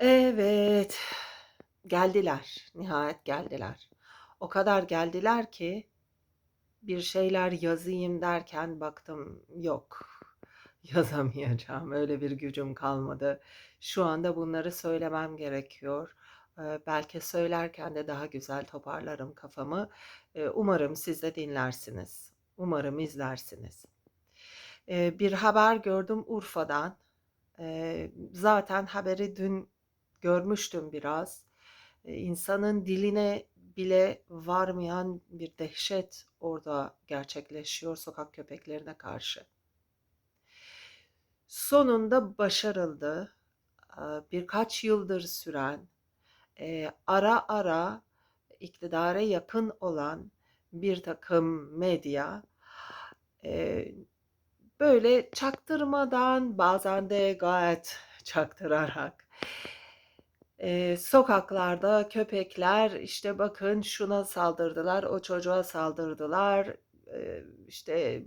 Evet, geldiler. Nihayet geldiler. O kadar geldiler ki bir şeyler yazayım derken baktım yok, yazamayacağım. Öyle bir gücüm kalmadı. Şu anda bunları söylemem gerekiyor. Belki söylerken de daha güzel toparlarım kafamı. Umarım siz de dinlersiniz. Umarım izlersiniz. Bir haber gördüm Urfa'dan. Zaten haberi dün görmüştüm biraz. İnsanın diline bile varmayan bir dehşet orada gerçekleşiyor sokak köpeklerine karşı. Sonunda başarıldı. Birkaç yıldır süren, ara ara iktidara yakın olan birtakım medya, eee, böyle çaktırmadan bazen de gayet çaktırarak, eee, sokaklarda köpekler, işte, bakın şuna saldırdılar, o çocuğa saldırdılar, eee, işte,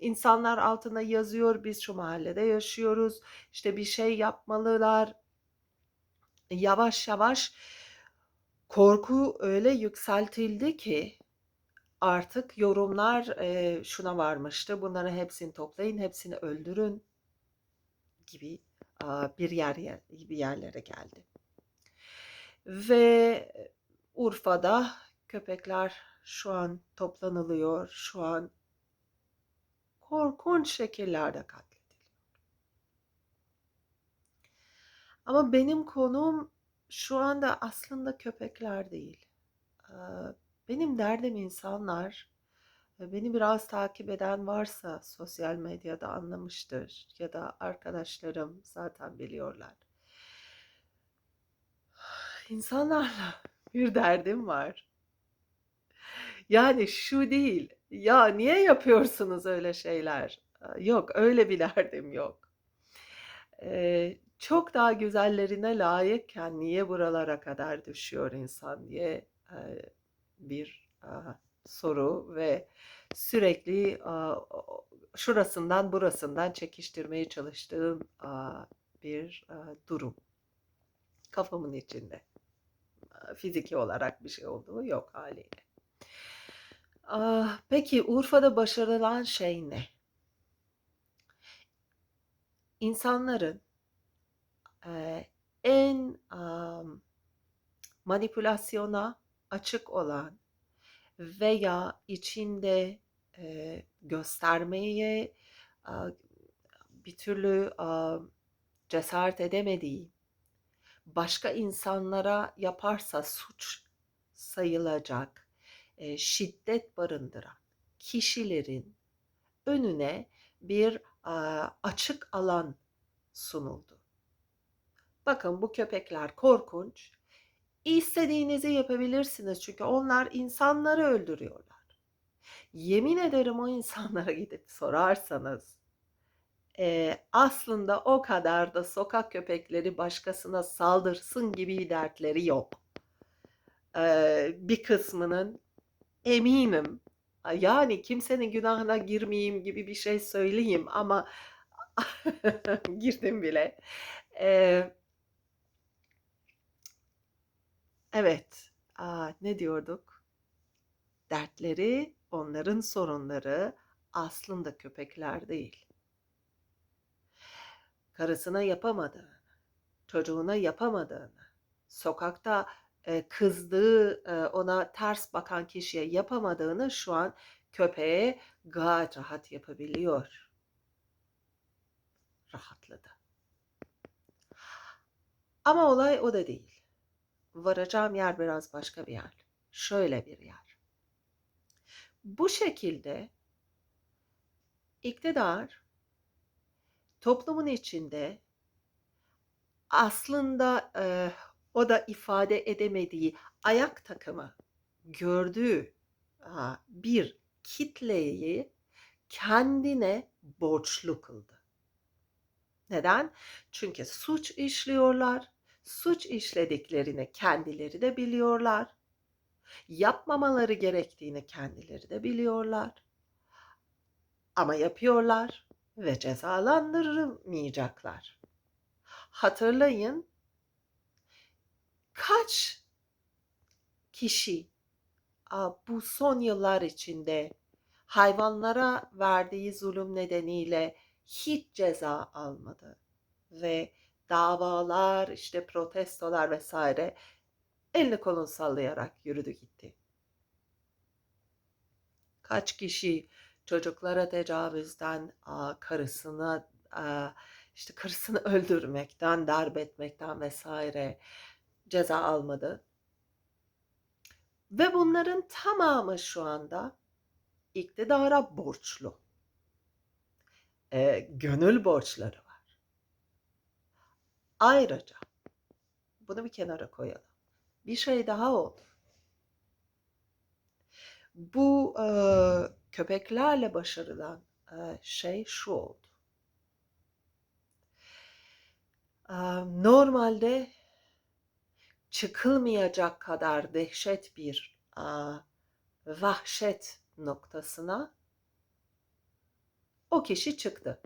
insanlar altına yazıyor, biz şu mahallede yaşıyoruz, işte, bir şey yapmalılar. Yavaş yavaş korku öyle yükseltildi ki artık yorumlar, eee, şuna varmıştı, bunların hepsini toplayın, hepsini öldürün gibi, bir yer bir yerlere geldi. Ve Urfa'da köpekler şu an toplanılıyor, şu an korkunç şekillerde katlediliyor. Ama benim konum şu anda aslında köpekler değil. Benim derdim insanlar beni biraz takip eden varsa sosyal medyada anlamıştır ya da arkadaşlarım zaten biliyorlar. İnsanlarla bir derdim var. Yani şu değil, "Ya, niye yapıyorsunuz öyle şeyler?" Aaa, yok, öyle bir derdim yok. Eee, çok daha güzellerine layıkken niye buralara kadar düşüyor insan diye, eee, bir, aaa, soru ve sürekli, o şurasından burasından çekiştirmeye çalıştığım, aaa, bir, aaa, durum kafamın içinde. Fiziki olarak bir şey olduğu yok hâliyle. Ah, peki Urfa'da başarılan şey ne? İnsanların, eee, en, manipülasyona açık olan veya içinde, eee, göstermeye, bir türlü, cesaret edemediği, başka insanlara yaparsa suç sayılacak, eee, şiddet barındıran kişilerin önüne bir, aaa, açık alan sunuldu. Bakın bu köpekler korkunç. İstediğinizi yapabilirsiniz çünkü onlar insanları öldürüyorlar. Yemin ederim o insanlara gidip sorarsanız, eee, aslında o kadar da sokak köpekleri başkasına saldırsın gibi dertleri yok. Eee, bir kısmının eminim, yani kimsenin günahına girmeyeyim gibi bir şey söyleyeyim ama girdim bile. Eee Evet, aaa, ne diyorduk? Dertleri, onların sorunları aslında köpekler değil. Karısına yapamadığını, çocuğuna yapamadığını, sokakta, eee, kızdığı, eee, ona ters bakan kişiye yapamadığını şu an köpeğe gayet rahat yapabiliyor. Rahatladı. Ama olay o da değil. Varacağım yer biraz başka bir yer. Şöyle bir yer. Bu şekilde iktidar toplumun içinde aslında, eee, o da ifade edemediği ayak takımı gördüğü, aaa, bir kitleyi kendine borçlu kıldı. Neden? Çünkü suç işliyorlar. Suç işlediklerini kendileri de biliyorlar. Yapmamaları gerektiğini kendileri de biliyorlar. Ama yapıyorlar ve cezalandırılmayacaklar. Hatırlayın, kaç kişi bu son yıllar içinde hayvanlara verdiği zulüm nedeniyle hiç ceza almadı ve davalar, işte protestolar vesaire elini kolunu sallayarak yürüdü gitti. Kaç kişi çocuklara tecavüzden, a, işte karısını öldürmekten, darp etmekten vesaire ceza almadı. Ve bunların tamamı şu anda iktidara borçlu. E, gönül borçları var. Ayrıca bunu bir kenara koyalım. Bir şey daha oldu. Bu e, köpeklerle başarılan e, şey şu oldu. E, normalde çıkılmayacak kadar dehşet bir e, vahşet noktasına o kişi çıktı.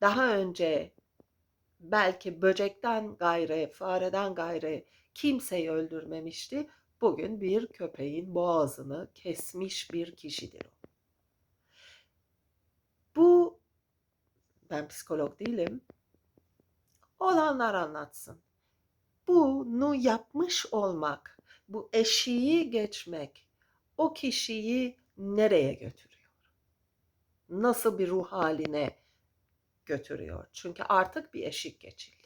Daha önce belki böcekten gayrı, fareden gayrı kimseyi öldürmemişti. Bugün bir köpeğin boğazını kesmiş bir kişidir o. Bu ben psikolog değilim. Olanlar anlatsın. Bunu yapmış olmak, bu eşiği geçmek o kişiyi nereye götürüyor? Nasıl bir ruh haline götürüyor? Çünkü artık bir eşik geçildi.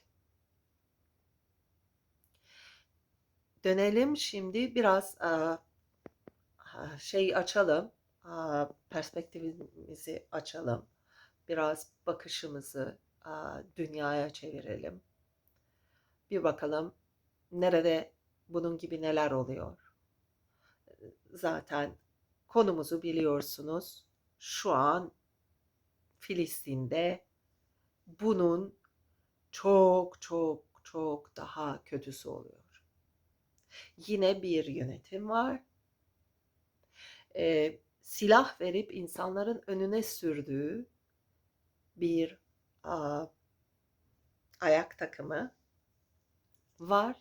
Dönelim şimdi biraz şey açalım, perspektifimizi açalım. Biraz bakışımızı dünyaya çevirelim. Bir bakalım nerede bunun gibi neler oluyor. Zaten konumuzu biliyorsunuz. Şu an Filistin'de bunun çok çok çok daha kötüsü oluyor. Yine bir yönetim var. Ee, silah verip insanların önüne sürdüğü bir a, ayak takımı var.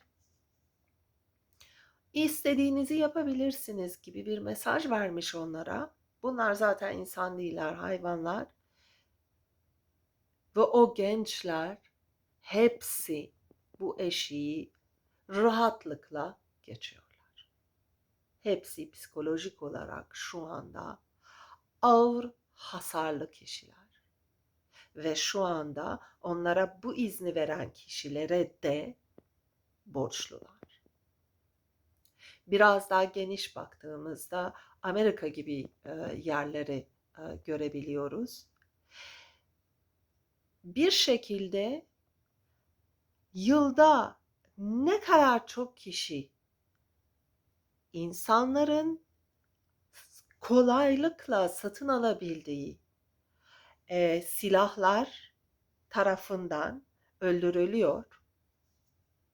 İstediğinizi yapabilirsiniz gibi bir mesaj vermiş onlara. Bunlar zaten insan değiller, hayvanlar. Ve o gençler hepsi bu eşiği rahatlıkla geçiyorlar. Hepsi psikolojik olarak şu anda ağır hasarlı kişiler. Ve şu anda onlara bu izni veren kişilere de borçlular. Biraz daha geniş baktığımızda Amerika gibi e, yerleri e, görebiliyoruz. Bir şekilde yılda ne kadar çok kişi insanların kolaylıkla satın alabildiği e, silahlar tarafından öldürülüyor.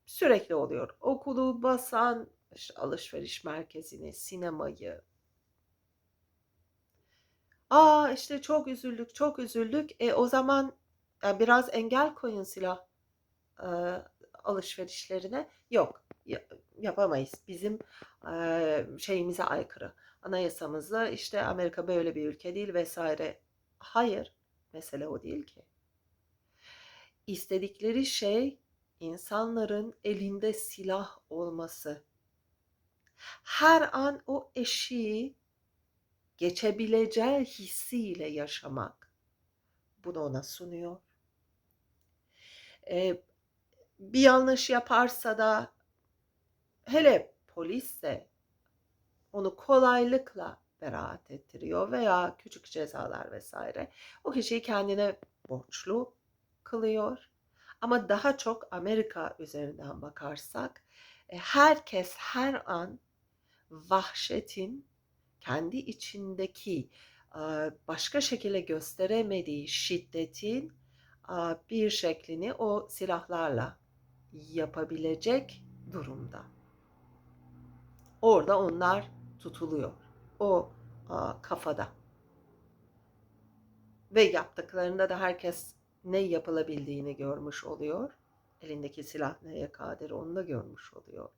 Sürekli oluyor. Okulu basan, işte alışveriş merkezini, sinemayı. Aa işte çok üzüldük, çok üzüldük. E o zaman ya biraz engel koyun silah e, alışverişlerine. Yok, yapamayız. Bizim şeyimize aykırı. Anayasamızda işte Amerika böyle bir ülke değil vesaire. Hayır, mesele o değil ki. İstedikleri şey insanların elinde silah olması. Her an o eşiği geçebileceği hissiyle yaşamak. Bunu ona sunuyor. Ee, bir yanlış yaparsa da hele polis de onu kolaylıkla beraat ettiriyor veya küçük cezalar vesaire. O kişiyi kendine borçlu kılıyor. Ama daha çok Amerika üzerinden bakarsak e, herkes her an vahşetin kendi içindeki başka şekilde gösteremediği şiddetin bir şeklini o silahlarla yapabilecek durumda. Orada onlar tutuluyor. O kafada. Ve yaptıklarında da herkes ne yapılabildiğini görmüş oluyor. elindeki silah neye kadir onu da görmüş oluyor.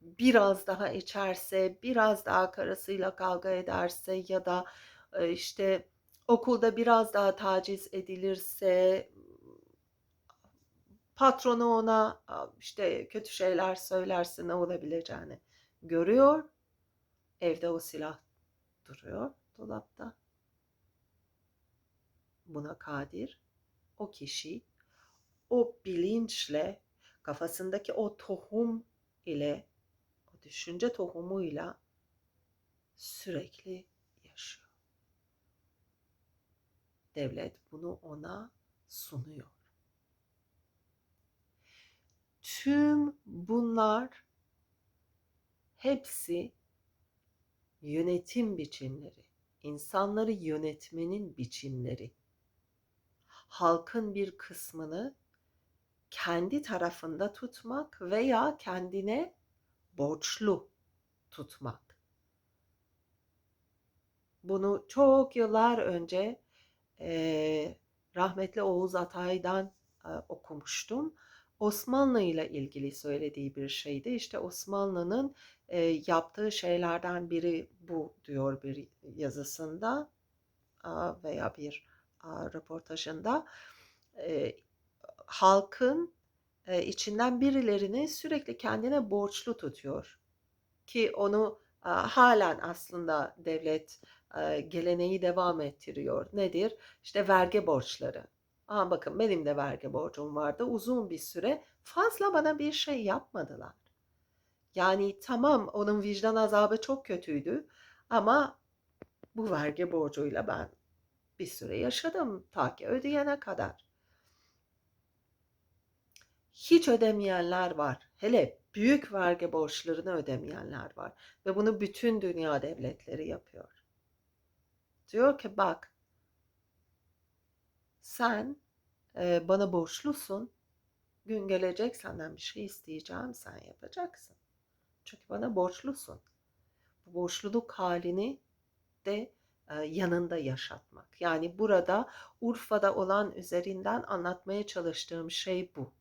Biraz daha içerse, biraz daha karısıyla kavga ederse ya da e, işte okulda biraz daha taciz edilirse patronu ona işte kötü şeyler söylerse ne olabileceğini görüyor. Evde o silah duruyor dolapta. Buna kadir o kişi o bilinçle kafasındaki o tohum ile o düşünce tohumuyla sürekli yaşıyor. Devlet bunu ona sunuyor. Tüm bunlar hepsi yönetim biçimleri, insanları yönetmenin biçimleri. Halkın bir kısmını kendi tarafında tutmak veya kendine borçlu tutmak. Bunu çok yıllar önce e, rahmetli Oğuz Atay'dan e, okumuştum. Osmanlı ile ilgili söylediği bir şeydi. İşte Osmanlı'nın e, yaptığı şeylerden biri bu diyor bir yazısında a, veya bir a, röportajında. E, halkın e, içinden birilerini sürekli kendine borçlu tutuyor ki onu e, halen aslında devlet e, geleneği devam ettiriyor. Nedir? İşte vergi borçları. Aa, bakın benim de vergi borcum vardı. Uzun bir süre fazla bana bir şey yapmadılar. Yani tamam onun vicdan azabı çok kötüydü ama bu vergi borcuyla ben bir süre yaşadım ta ki ödeyene kadar. Hiç ödemeyenler var. Hele büyük vergi borçlarını ödemeyenler var. Ve bunu bütün dünya devletleri yapıyor. Diyor ki bak sen e, bana borçlusun. Gün gelecek senden bir şey isteyeceğim sen yapacaksın. Çünkü bana borçlusun. Bu borçluluk halini de e, yanında yaşatmak. Yani burada Urfa'da olan üzerinden anlatmaya çalıştığım şey bu.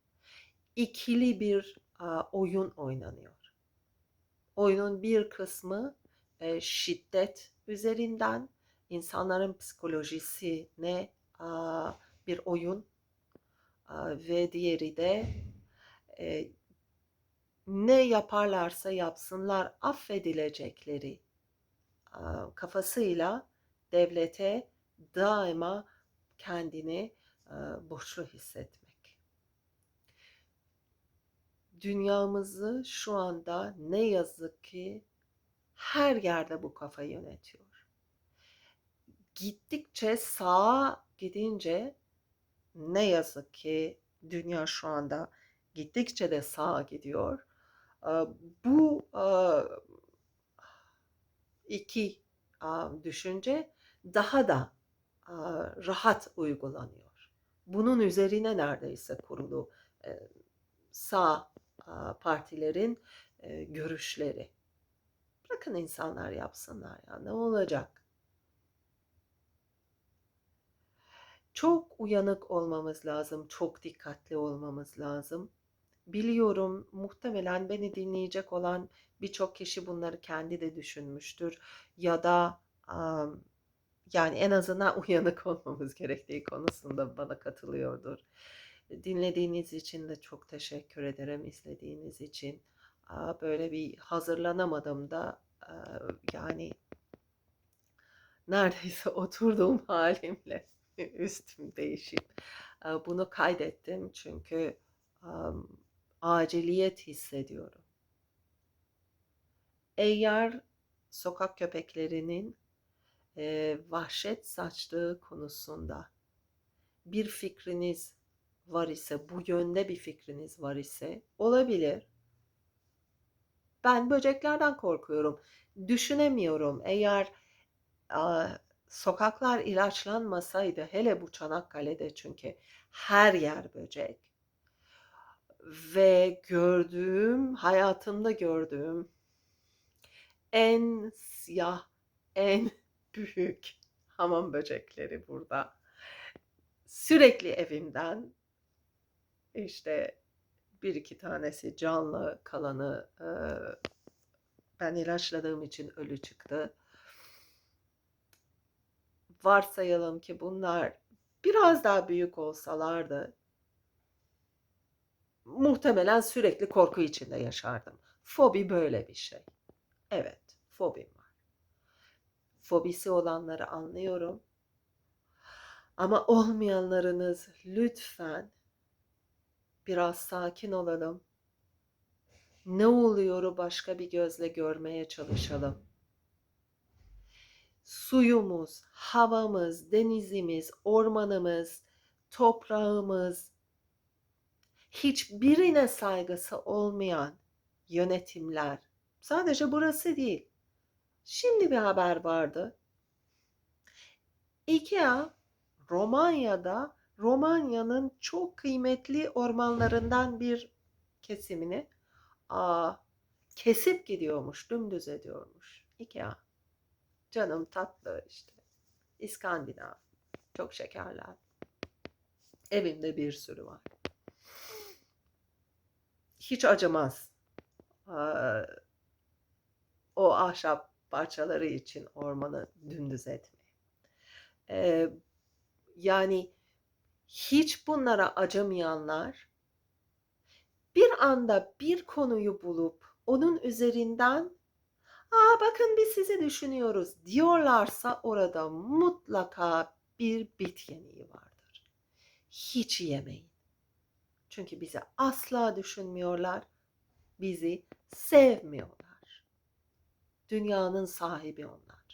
İkili bir e, oyun oynanıyor. Oyunun bir kısmı e, şiddet üzerinden insanların psikolojisine bir oyun ve diğeri de ne yaparlarsa yapsınlar affedilecekleri kafasıyla devlete daima kendini borçlu hissetmek. Dünyamızı şu anda ne yazık ki her yerde bu kafa yönetiyor. Gittikçe sağa gidince ne yazık ki dünya şu anda gittikçe de sağa gidiyor. Bu iki düşünce daha da rahat uygulanıyor. Bunun üzerine neredeyse kurulu sağ partilerin görüşleri. Bırakın insanlar yapsınlar ya ne olacak? Çok uyanık olmamız lazım, çok dikkatli olmamız lazım. Biliyorum muhtemelen beni dinleyecek olan birçok kişi bunları kendi de düşünmüştür ya da yani en azından uyanık olmamız gerektiği konusunda bana katılıyordur. Dinlediğiniz için de çok teşekkür ederim, izlediğiniz için. Böyle bir hazırlanamadım da yani neredeyse oturduğum halimle üstüm değişip bunu kaydettim çünkü aciliyet hissediyorum. Eğer sokak köpeklerinin e, vahşet saçtığı konusunda bir fikriniz var ise, bu yönde bir fikriniz var ise olabilir. Ben böceklerden korkuyorum. Düşünemiyorum. Eğer sokaklar ilaçlanmasaydı hele bu Çanakkale'de çünkü her yer böcek ve gördüğüm hayatımda gördüğüm en siyah en büyük hamam böcekleri burada sürekli evimden İşte bir iki tanesi canlı, kalanı ben ilaçladığım için ölü çıktı. Varsayalım ki bunlar biraz daha büyük olsalardı muhtemelen sürekli korku içinde yaşardım. Fobi böyle bir şey. Evet, fobim var. Fobisi olanları anlıyorum. Ama olmayanlarınız lütfen biraz sakin olalım. Ne oluyoru başka bir gözle görmeye çalışalım. Suyumuz, havamız, denizimiz, ormanımız, toprağımız, hiçbirine saygısı olmayan yönetimler, sadece burası değil. Şimdi bir haber vardı. IKEA Romanya'da Romanya'nın çok kıymetli ormanlarından bir kesimini aa, kesip gidiyormuş, dümdüz ediyormuş. IKEA. Canım tatlı işte. İskandinav. Çok şekerler. Evimde bir sürü var. Hiç acımaz. Aa, o ahşap parçaları için ormanı dümdüz etmeye. Ee, yani hiç bunlara acımayanlar bir anda bir konuyu bulup onun üzerinden Aa bakın biz sizi düşünüyoruz diyorlarsa orada mutlaka bir bit yeniği vardır. Hiç yemeyin. Çünkü bizi asla düşünmüyorlar. Bizi sevmiyorlar. Dünyanın sahibi onlar.